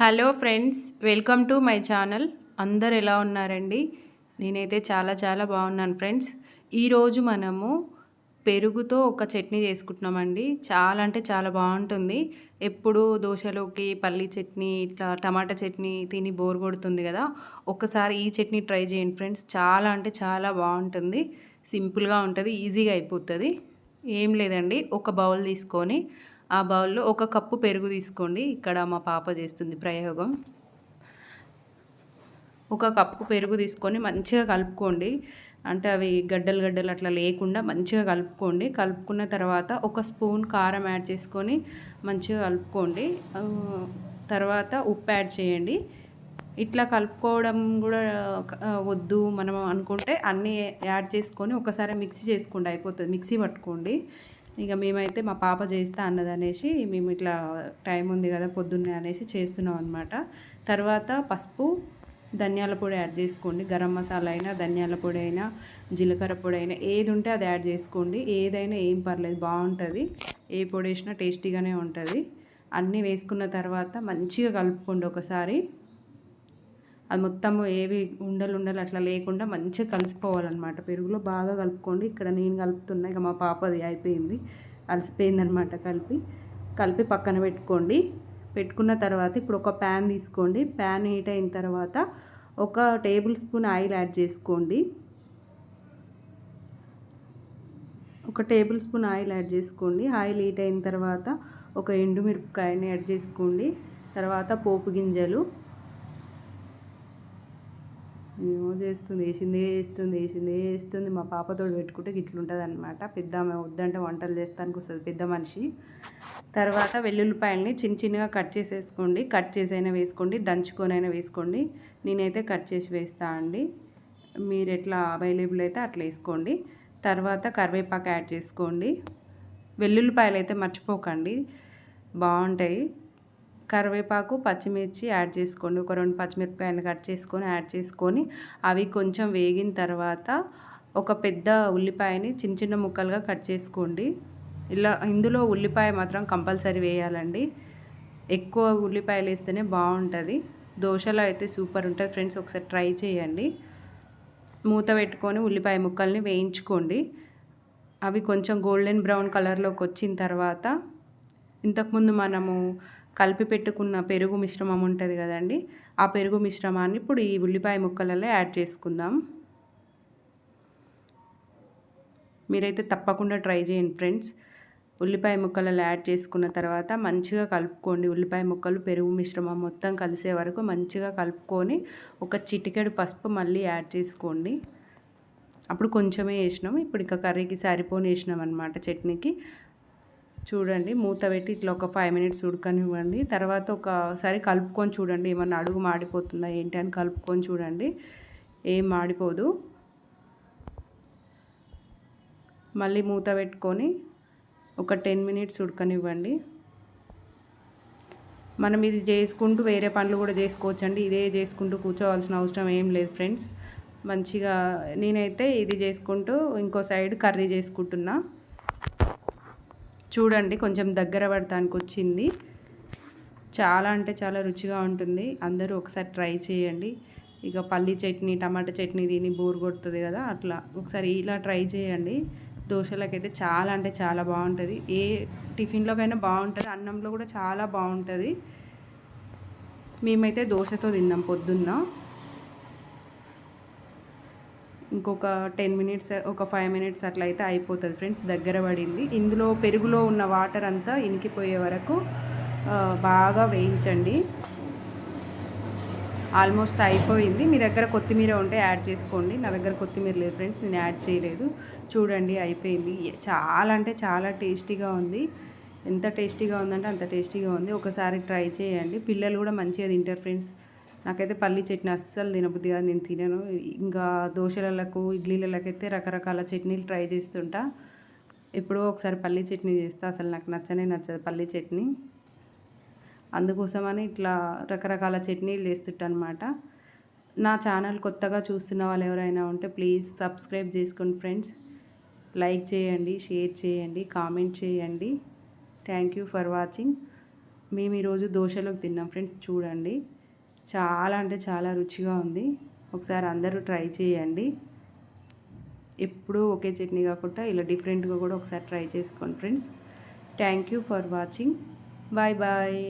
Hello friends welcome to my channel. అందరు ఎలా ఉన్నారండి? నేనైతే చాలా చాలా బాగున్నాను ఫ్రెండ్స్. ఈరోజు మనము పెరుగుతో ఒక చట్నీ చేసుకుంటున్నామండి. చాలా అంటే చాలా బాగుంటుంది. ఎప్పుడు దోశలోకి పల్లి చట్నీ ఇట్లా టమాటా చట్నీ తిని బోర్ కొడుతుంది కదా. ఒక్కసారి ఈ చట్నీ ట్రై చేయండి ఫ్రెండ్స్. చాలా అంటే చాలా బాగుంటుంది. సింపుల్గా ఉంటుంది ఈజీగా అయిపోతుంది. ఏం లేదండి ఒక బౌల్ తీసుకొని ఆ బౌల్లో ఒక కప్పు పెరుగు తీసుకోండి. ఇక్కడ మా పాప చేస్తుంది ప్రయోగం. ఒక కప్పు పెరుగు తీసుకొని మంచిగా కలుపుకోండి. అంటే అవి గడ్డలు గడ్డలు అట్లా లేకుండా మంచిగా కలుపుకోండి. కలుపుకున్న తర్వాత ఒక స్పూన్ కారం యాడ్ చేసుకొని మంచిగా కలుపుకోండి. తర్వాత ఉప్పు యాడ్ చేయండి. ఇట్లా కలుపుకోవడం కూడా వద్దు మనం అనుకుంటే అన్నీ యాడ్ చేసుకొని ఒకసారి మిక్సీ చేసుకోండి. అయిపోతుంది. మిక్సీ పట్టుకోండి. ఇక మేమైతే మా పాప చేస్తా అన్నది అనేసి మేము ఇట్లా టైం ఉంది కదా పొద్దున్నే అనేసి చేస్తున్నాం అనమాట తర్వాత పసుపు ధనియాల పొడి యాడ్ చేసుకోండి. గరం మసాలా అయినా ధనియాల పొడి అయినా జీలకర్ర పొడి అయినా ఏది ఉంటే అది యాడ్ చేసుకోండి. ఏదైనా ఏం పర్లేదు బాగుంటుంది. ఏ పొడి వేసినా టేస్టీగానే ఉంటుంది. అన్నీ వేసుకున్న తర్వాత మంచిగా కలుపుకోండి ఒకసారి. అది మొత్తం ఏవి ఉండలు ఉండలు అట్లా లేకుండా మంచిగా కలిసిపోవాలన్నమాట. పెరుగులో బాగా కలుపుకోండి. ఇక్కడ నేను కలుపుతున్నా ఇక మా పాపది అయిపోయింది. అలసిపోయిందనమాట కలిపి. కలిపి పక్కన పెట్టుకోండి. పెట్టుకున్న తర్వాత ఇప్పుడు ఒక ప్యాన్ తీసుకోండి. ప్యాన్ హీట్ అయిన తర్వాత ఒక టేబుల్ స్పూన్ ఆయిల్ యాడ్ చేసుకోండి. ఒక టేబుల్ స్పూన్ ఆయిల్ యాడ్ చేసుకోండి. ఆయిల్ హీట్ అయిన తర్వాత ఒక ఎండుమిరపకాయని యాడ్ చేసుకోండి. తర్వాత పోపు గింజలు. ఏమో చేస్తుంది వేసిందే వేస్తుంది వేసిందే వేస్తుంది మా పాపతో పెట్టుకుంటే ఇట్లుంటుంది అనమాట పెద్ద వద్దంటే వంటలు చేస్తానికి వస్తుంది పెద్ద మనిషి. తర్వాత వెల్లుల్లిపాయలని చిన్న చిన్నగా కట్ చేసేసుకోండి. కట్ చేసైనా వేసుకోండి దంచుకొనైనా వేసుకోండి. నేనైతే కట్ చేసి వేస్తా అండి. మీరు ఎట్లా అవైలబుల్ అయితే అట్లా వేసుకోండి. తర్వాత కరివేపాకు యాడ్ చేసుకోండి. వెల్లుల్లిపాయలు అయితే మర్చిపోకండి. బాగుంటాయి. కరివేపాకు పచ్చిమిర్చి యాడ్ చేసుకోండి. ఒక రెండు పచ్చిమిరపకాయలు కట్ చేసుకొని యాడ్ చేసుకొని అవి కొంచెం వేగిన తర్వాత ఒక పెద్ద ఉల్లిపాయని చిన్న చిన్న ముక్కలుగా కట్ చేసుకోండి. ఇలా ఇందులో ఉల్లిపాయ మాత్రం కంపల్సరీ వేయాలండి. ఎక్కువ ఉల్లిపాయలు వేస్తేనే బాగుంటుంది. దోశలో అయితే సూపర్ ఉంటుంది. ఫ్రెండ్స్ ఒకసారి ట్రై చేయండి. మూత పెట్టుకొని ఉల్లిపాయ ముక్కల్ని వేయించుకోండి. అవి కొంచెం గోల్డెన్ బ్రౌన్ కలర్లోకి వచ్చిన తర్వాత ఇంతకుముందు మనము కలిపి పెట్టుకున్న పెరుగు మిశ్రమం ఉంటుంది కదండి ఆ పెరుగు మిశ్రమాన్ని ఇప్పుడు ఈ ఉల్లిపాయ ముక్కలలో యాడ్ చేసుకుందాం. మీరైతే తప్పకుండా ట్రై చేయండి ఫ్రెండ్స్. ఉల్లిపాయ ముక్కలలో యాడ్ చేసుకున్న తర్వాత మంచిగా కలుపుకోండి. ఉల్లిపాయ ముక్కలు పెరుగు మిశ్రమం మొత్తం కలిసే వరకు మంచిగా కలుపుకొని ఒక చిటికెడు పసుపు మళ్ళీ యాడ్ చేసుకోండి. అప్పుడు కొంచెమే వేసినాం. ఇప్పుడు ఇంకా కర్రీకి సరిపోని వేసినాం అనమాట చట్నీకి. చూడండి మూత పెట్టి ఇట్లా ఒక ఫైవ్ మినిట్స్ ఉడకనివ్వండి. తర్వాత ఒకసారి కలుపుకొని చూడండి ఏమన్నా అడుగు మాడిపోతుందా ఏంటి అని కలుపుకొని చూడండి. ఏం మాడిపోదు. మళ్ళీ మూత పెట్టుకొని ఒక టెన్ మినిట్స్ ఉడకనివ్వండి. మనం ఇది చేసుకుంటూ వేరే పనులు కూడా చేసుకోవచ్చండి. ఇదే చేసుకుంటూ కూర్చోవాల్సిన అవసరం ఏం లేదు ఫ్రెండ్స్. మంచిగా నేనైతే ఇది చేసుకుంటూ ఇంకో సైడ్ కర్రీ చేసుకుంటున్నా. చూడండి కొంచెం దగ్గర పడటానికి వచ్చింది చాలా అంటే చాలా రుచిగా ఉంటుంది. అందరూ ఒకసారి ట్రై చేయండి. ఇక పల్లి చట్నీ టమాటా చట్నీ తిని బోర్ కొడుతుంది కదా అట్లా ఒకసారి ఇలా ట్రై చేయండి. దోశలకైతే చాలా అంటే చాలా బాగుంటుంది. ఏ టిఫిన్లోకైనా బాగుంటుంది అన్నంలో కూడా చాలా బాగుంటుంది. మేమైతే దోశతో తిన్నాం పొద్దున్న. ఇంకొక టెన్ మినిట్స్ ఒక ఫైవ్ మినిట్స్ అట్లా అయితే అయిపోతుంది ఫ్రెండ్స్ దగ్గర పడింది. ఇందులో పెరుగులో ఉన్న వాటర్ అంతా ఇనికిపోయే వరకు బాగా వేయించండి. ఆల్మోస్ట్ అయిపోయింది. మీ దగ్గర కొత్తిమీర ఉంటే యాడ్ చేసుకోండి. నా దగ్గర కొత్తిమీర లేదు ఫ్రెండ్స్ నేను యాడ్ చేయలేదు. చూడండి అయిపోయింది. చాలా అంటే చాలా టేస్టీగా ఉంది. ఎంత టేస్టీగా ఉందంటే అంత టేస్టీగా ఉంది. ఒకసారి ట్రై చేయండి. పిల్లలు కూడా మంచిగా తింటారు ఫ్రెండ్స్. నాకైతే పల్లీ చట్నీ అస్సలు తినబుద్ధి కాదు నేను తినను. ఇంకా దోశలకు ఇడ్లీలకైతే రకరకాల చట్నీలు ట్రై చేస్తుంటా. ఎప్పుడో ఒకసారి పల్లీ చట్నీ చేస్తా. అసలు నాకు నచ్చనే నచ్చదు పల్లీ చట్నీ. అందుకోసమని ఇట్లా రకరకాల చట్నీలు చేస్తుంటా అనమాట నా ఛానల్ కొత్తగా చూస్తున్న వాళ్ళు ఎవరైనా ఉంటే ప్లీజ్ సబ్స్క్రైబ్ చేసుకోండి ఫ్రెండ్స్. లైక్ చేయండి షేర్ చేయండి కామెంట్ చేయండి. Thank you for watching. మేము ఈరోజు దోశలోకి తిన్నాం ఫ్రెండ్స్. చూడండి. చాలా అంటే చాలా రుచిగా ఉంది. ఒకసారి అందరూ ట్రై చేయండి. ఎప్పుడూ ఒకే చట్నీ కాకుండా ఇలా డిఫరెంట్గా కూడా ఒకసారి ట్రై చేసుకోండి friends. Thank you for watching. Bye bye.